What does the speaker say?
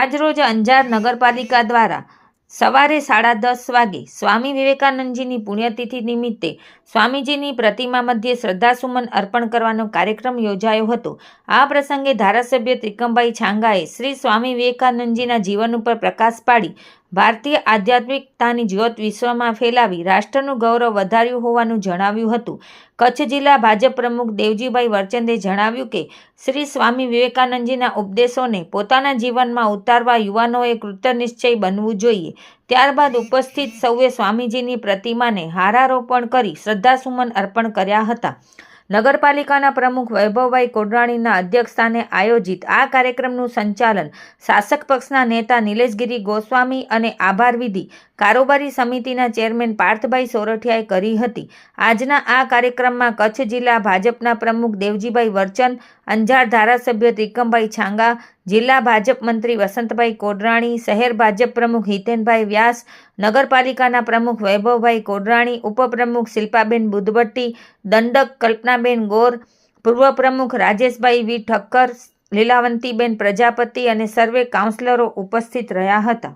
આજરોજ અંજાર નગરપાલિકા દ્વારા સવારે સાડા દસ વાગે સ્વામી વિવેકાનંદજીની પુણ્યતિથિ નિમિત્તે સ્વામીજીની પ્રતિમા મધ્યે શ્રદ્ધાસુમન અર્પણ કરવાનો કાર્યક્રમ યોજાયો હતો. આ પ્રસંગે ધારાસભ્ય ત્રિકમભાઈ છાંગાએ શ્રી સ્વામી વિવેકાનંદજીના જીવન ઉપર પ્રકાશ પાડી ભારતીય આધ્યાત્મિકતાની જ્યોત વિશ્વમાં ફેલાવી રાષ્ટ્રનું ગૌરવ વધાર્યું હોવાનું જણાવ્યું હતું. કચ્છ જિલ્લા ભાજપ પ્રમુખ દેવજીભાઈ વરચંદે જણાવ્યું કે શ્રી સ્વામી વિવેકાનંદજીના ઉપદેશોને પોતાના જીવનમાં ઉતારવા યુવાનોએ કૃતનિશ્ચય બનવું જોઈએ. ત્યારબાદ ઉપસ્થિત સૌએ સ્વામીજીની પ્રતિમાને હારારોપણ કરી શ્રદ્ધાસુમન અર્પણ કર્યા હતા. નગરપાલિકાના પ્રમુખ વૈભવભાઈ કોડરાણીના અધ્યક્ષસ્થાને આયોજિત આ કાર્યક્રમનું સંચાલન શાસક પક્ષના નેતા નિલેશગીરી ગોસ્વામી અને આભાર વિધિ કારોબારી સમિતિના ચેરમેન પાર્થભાઈ સોરઠિયાએ કરી હતી. આજના આ કાર્યક્રમમાં કચ્છ જિલ્લા ભાજપના પ્રમુખ દેવજીભાઈ વર્ચન, અંજાર ધારાસભ્ય ત્રિકમભાઈ છાંગા, જિલ્લા ભાજપ મંત્રી વસંતભાઈ કોડરાણી, શહેર ભાજપ પ્રમુખ હિતેનભાઈ વ્યાસ નગરપાલિકાના પ્રમુખ વૈભવભાઈ કોડરાણી, ઉપપ્રમુખ શિલ્પાબેન બુદ્ધભટ્ટી, દંડક કલ્પનાબેન ગોર, પૂર્વ પ્રમુખ રાજેશભાઈ વી ઠક્કર, લીલાવંતીબેન પ્રજાપતિ અને સર્વે કાઉન્સિલરો ઉપસ્થિત રહ્યા હતા.